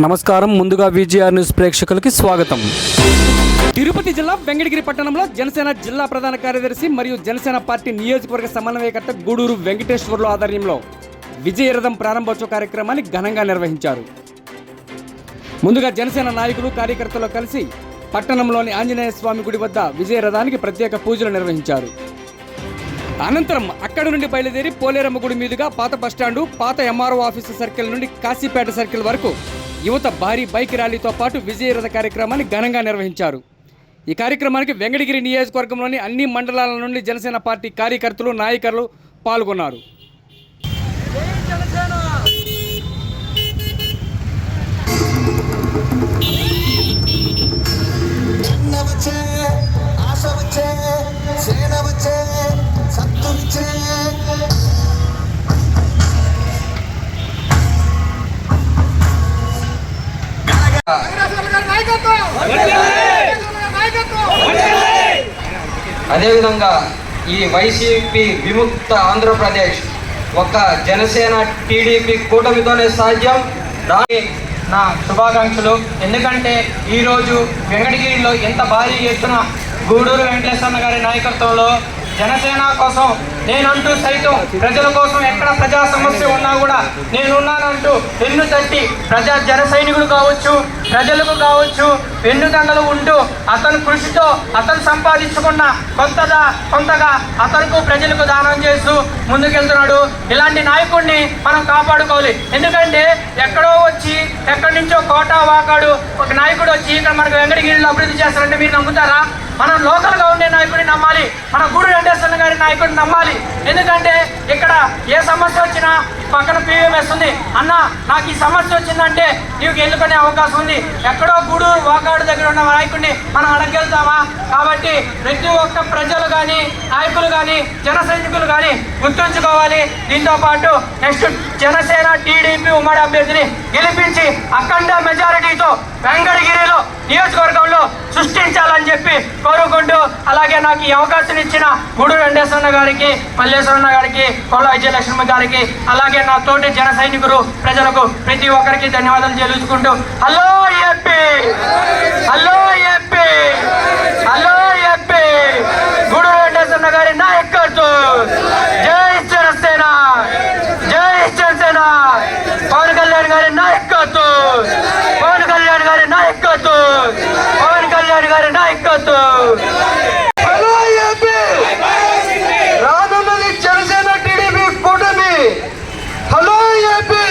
నమస్కారం. ముందుగా VGR news ప్రేక్షకులకి స్వాగతం. తిరుపతి జిల్లా వెంకటగిరి పట్టణంలో జనసేన జిల్లా ప్రధాన కార్యదర్శి మరియు జనసేన పార్టీ నియోజకవర్గ సమన్వయకర్త గూడూరు వెంకటేశ్వర్లు ఆధ్వర్యంలో విజయరథం ప్రారంభోత్సవ కార్యక్రమాన్ని ఘనంగా నిర్వహించారు. ముందుగా జనసేన నాయకులు కార్యకర్తలు కలిసి పట్టణంలోని ఆంజనేయ స్వామి గుడి వద్ద విజయరథానికి ప్రత్యేక పూజలు నిర్వహించారు. అనంతరం అక్కడి నుండి బయలుదేరి పోలేరమ్మ గుడి మీదుగా పాత బస్టాండు పాత ఎంఆర్ఓ ఆఫీసు సర్కిల్ నుండి కాశీపేట సర్కిల్ వరకు యువత భారీ బైక్ ర్యాలీతో పాటు విజయరథ కార్యక్రమాన్ని ఘనంగా నిర్వహించారు. ఈ కార్యక్రమానికి వెంకటగిరి నియోజకవర్గంలోని అన్ని మండలాల నుండి జనసేన పార్టీ కార్యకర్తలు నాయకులు పాల్గొన్నారు. అదేవిధంగా ఈ వైసీపీ విముక్త ఆంధ్రప్రదేశ్ ఒక జనసేన టీడీపీ కూటమితోనే సాధ్యం. దాని నా శుభాకాంక్షలు. ఎందుకంటే ఈరోజు వెంకటగిరిలో ఎంత భారీ ఎత్తున గూడూరు వెంకటేశ్వర గారి నాయకత్వంలో జనసేన కోసం నేనంటూ సైతం ప్రజల కోసం ఎక్కడ ప్రజా సమస్య ఉన్నా కూడా నేనున్నానంటూ వెన్ను తట్టి ప్రజా జన సైనికులు కావచ్చు ప్రజలకు కావచ్చు వెన్నుదండలు ఉంటూ అతని కృషితో అతను సంపాదించుకున్న కొంతగా కొంతగా అతనుకు ప్రజలకు దానం చేస్తూ ముందుకెళ్తున్నాడు. ఇలాంటి నాయకుడిని మనం కాపాడుకోవాలి. ఎందుకంటే ఎక్కడో వచ్చి ఎక్కడి నుంచో కోట వాకాడు ఒక నాయకుడు వచ్చి ఇక్కడ మనకు వెంకటగిరిలో అభివృద్ధి చేస్తారంటే మీరు నమ్ముతారా? మనం లోకల్గా ఉండే నాయకుడిని నమ్మాలి. మన గూడు వెంకటేశ్వర గారి నాయకుడిని నమ్మాలి. ఎందుకంటే ఇక్కడ ఏ సమస్య వచ్చినా పక్కన పీఎంఎస్ ఉంది. అన్న నాకు ఈ సమస్య వచ్చిందంటే నీకు ఎన్నుకునే అవకాశం ఉంది. ఎక్కడో గూడు వాకాడు దగ్గర ఉన్న నాయకుడిని మనం అడగలుగుతామా? కాబట్టి ప్రతి ఒక్క ప్రజలు కానీ నాయకులు కానీ జన సైనికులు కానీ గుర్తుంచుకోవాలి. దీంతో పాటు నెక్స్ట్ జనసేన టీడీపీ ఉమ్మడి అభ్యర్థిని గెలిపించి అఖండ మెజారిటీతో వెంకటగిరిలో నియోజకవర్గంలో సృష్టించాలని చెప్పి కోరుకుంటూ అలాగే నాకు ఈ అవకాశం ఇచ్చిన గుడు వెంకటేశ్వర గారికి మల్లేశ్వరన్న గారికి కొల్ల విజయలక్ష్మి గారికి అలాగే నా తోటి జన సైనికులు ప్రజలకు ప్రతి ఒక్కరికి ధన్యవాదాలు చెల్లించుకుంటూ hello AP hello AP hello AP Gudu Venkateswara గారి నాయకత్వం జై జనసేన జై జనసేన పవన్ కళ్యాణ్ గారి నాయకత్వం పవన్ కళ్యాణ్ గారి నాయకత్వం పవన్ కళ్యాణ్ గారి నాయకత్వం. హలో ఏపీ రానున్నది జనసేన టీడీపీ కూటమి. హలో ఏపీ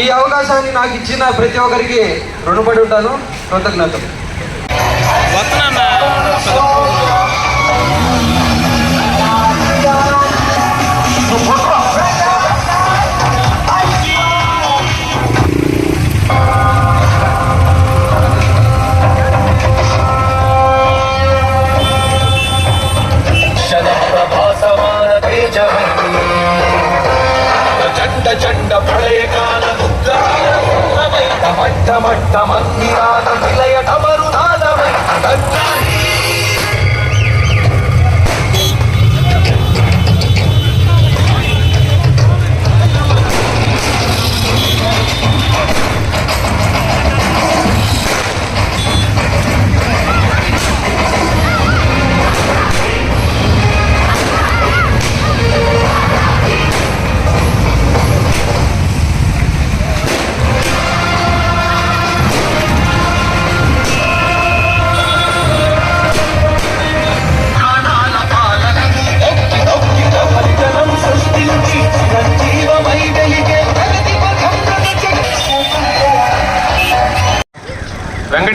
ఈ అవకాశాన్ని నాకు ఇచ్చిన ప్రతి ఒక్కరికి రుణపడి ఉంటాను. కృతజ్ఞతలు.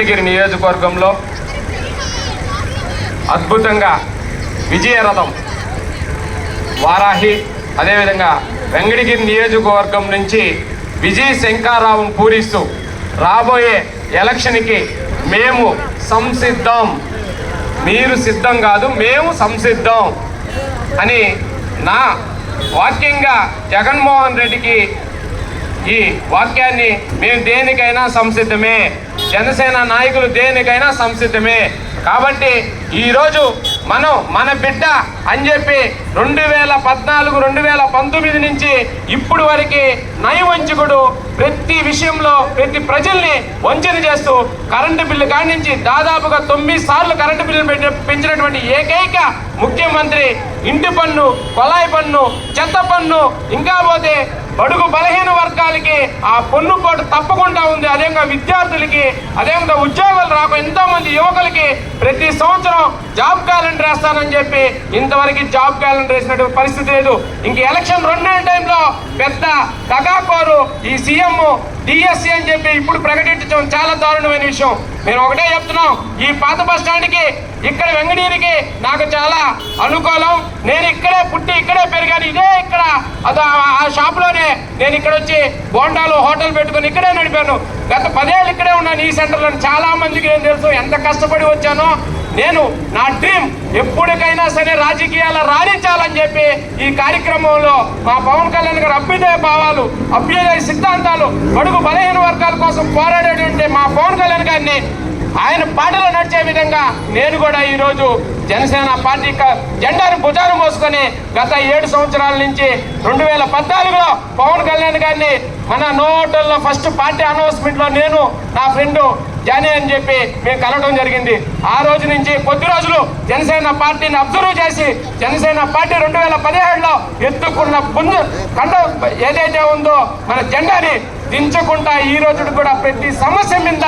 వెంకటగిరి నియోజకవర్గంలో అద్భుతంగా విజయరథం వారాహి అదేవిధంగా వెంకటగిరి నియోజకవర్గం నుంచి విజయ శంకారావం పూరిస్తూ రాబోయే ఎలక్షన్కి మేము సంసిద్ధం. మీరు సిద్ధం కాదు మేము సంసిద్ధం అని నా వాక్యంగా జగన్మోహన్ రెడ్డికి ఈ వాక్యాన్ని మేము దేనికైనా సంసిద్ధమే. జనసేన నాయకులు దేనికైనా సంసిద్ధమే. కాబట్టి ఈరోజు మనం మన బిడ్డ అని చెప్పి రెండు వేల పద్నాలుగు రెండు వేల పంతొమ్మిది నుంచి ఇప్పుడు వరకు నయవంచకుడు ప్రతి విషయంలో ప్రతి ప్రజల్ని వంచన చేస్తూ కరెంటు బిల్లు కాడి నుంచి దాదాపుగా తొమ్మిది సార్లు కరెంటు బిల్లు పెంచినటువంటి ఏకైక ముఖ్యమంత్రి ఇంటి పన్ను కొలాయి పన్ను చెత్త పన్ను ఇంకా పోతే బడుగు బలహీన వర్గాలకి ఆ పన్ను పోటు తప్పకుండా ఉంది. అదేవిధంగా విద్యార్థులకి అదేవిధంగా ఉద్యోగాలు రాక ఎంతోమంది యువకులకి ప్రతి సంవత్సరం జాబ్ క్యాలెండర్ వేస్తానని చెప్పి ఇంతవరకు జాబ్ క్యాలెండర్ వేసినటువంటి పరిస్థితి లేదు. ఇంక ఎలక్షన్ రెండే టైంలో పెద్ద దగాకోరు ఈ సీఎం డిఎస్సి అని చెప్పి ఇప్పుడు ప్రకటించడం చాలా దారుణమైన విషయం. నేను ఒకటే చెప్తున్నాం ఈ పాత బస్ స్టాండ్కి ఇక్కడ వెంగడీరికి నాకు చాలా అనుకూలం. నేను ఇక్కడే పుట్టి ఇక్కడే పెరిగాను ఇదే ఇక్కడ. అదో ఆ- షాప్లోనే నేను ఇక్కడ వచ్చి బోండాలు హోటల్ పెట్టుకొని ఇక్కడే నడిపాను. గత పదేళ్ళు ఇక్కడే ఉన్నాను ఈ సెంటర్లో చాలా మందికి ఏం తెలుసు ఎంత కష్టపడి వచ్చానో. నేను నా డ్రీమ్ ఎప్పటికైనా సరే రాజకీయాలు రాణించాలని చెప్పి ఈ కార్యక్రమంలో మా పవన్ కళ్యాణ్ గారు అభ్యుదయ భావాలు అభ్యుదయ సిద్ధాంతాలు బడుగు బలహీన వర్గాల కోసం పోరాడేటువంటి మా పవన్ కళ్యాణ్ గారిని ఆయన పాటలు నడిచే విధంగా నేను కూడా ఈరోజు జనసేన పార్టీ జెండాను భుజాన మోసుకొని గత ఏడు సంవత్సరాల నుంచి రెండు వేల పద్నాలుగులో పవన్ కళ్యాణ్ గారిని మన నోటల్లో ఫస్ట్ పార్టీ అనౌన్స్మెంట్లో నేను నా ఫ్రెండు జానే అని చెప్పి మేము కలవడం జరిగింది. ఆ రోజు నుంచి కొద్ది రోజులు జనసేన పార్టీని అబ్జర్వ్ చేసి జనసేన పార్టీ రెండు వేల పదిహేడులో ఎత్తుకున్న ముందు కండ ఏదైతే ఉందో మన జెండాని దించకుండా ఈ రోజు కూడా ప్రతి సమస్య మీద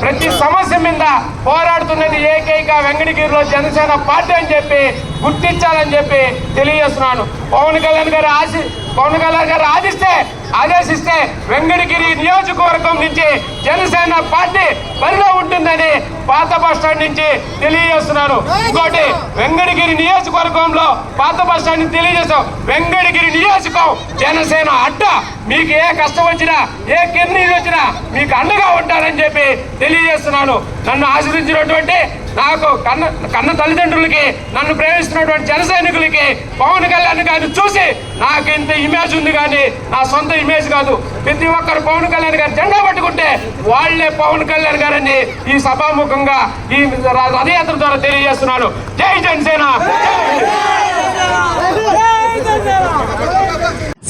ప్రతి సమస్య మీద పోరాడుతున్నది ఏకైక వెంకటగిరిలో జనసేన పార్టీ అని చెప్పి గుర్తించాలని చెప్పి తెలియజేస్తున్నాను. పవన్ కళ్యాణ్ గారు ఆశి పవన్ కళ్యాణ్ గారు ఆదిస్తే ఆదేశిస్తే వెంకటగిరి నియోజకవర్గం నుంచి జనసేన పార్టీ బరిలో ఉంటుందని పాత బస్ స్టాండ్ నుంచి తెలియజేస్తున్నాను. ఇంకోటి వెంకటగిరి నియోజకవర్గంలో పాత బస్ స్టాండ్ నుంచి తెలియజేస్తాం వెంకటగిరి నియోజకం జనసేన అడ్డ. మీకు ఏ కష్టం వచ్చినా ఏ కిన్నీళ్ళు వచ్చినా మీకు అండగా చెప్పి తెలియజేస్తున్నాను. నన్ను ఆశ్రయించినటువంటి నాకు కన్న కన్న తల్లిదండ్రులకి నన్ను ప్రేమిస్తున్నటువంటి జన సైనికులకి పవన్ కళ్యాణ్ గారిని చూసి నాకు ఇంత ఇమేజ్ ఉంది కానీ నా సొంత ఇమేజ్ కాదు. ప్రతి ఒక్కరు పవన్ కళ్యాణ్ గారు జెండా పట్టుకుంటే వాళ్ళే పవన్ కళ్యాణ్ గారని ఈ సభాముఖంగా ఈ రథయాత్ర ద్వారా తెలియజేస్తున్నాను. జై Janasena!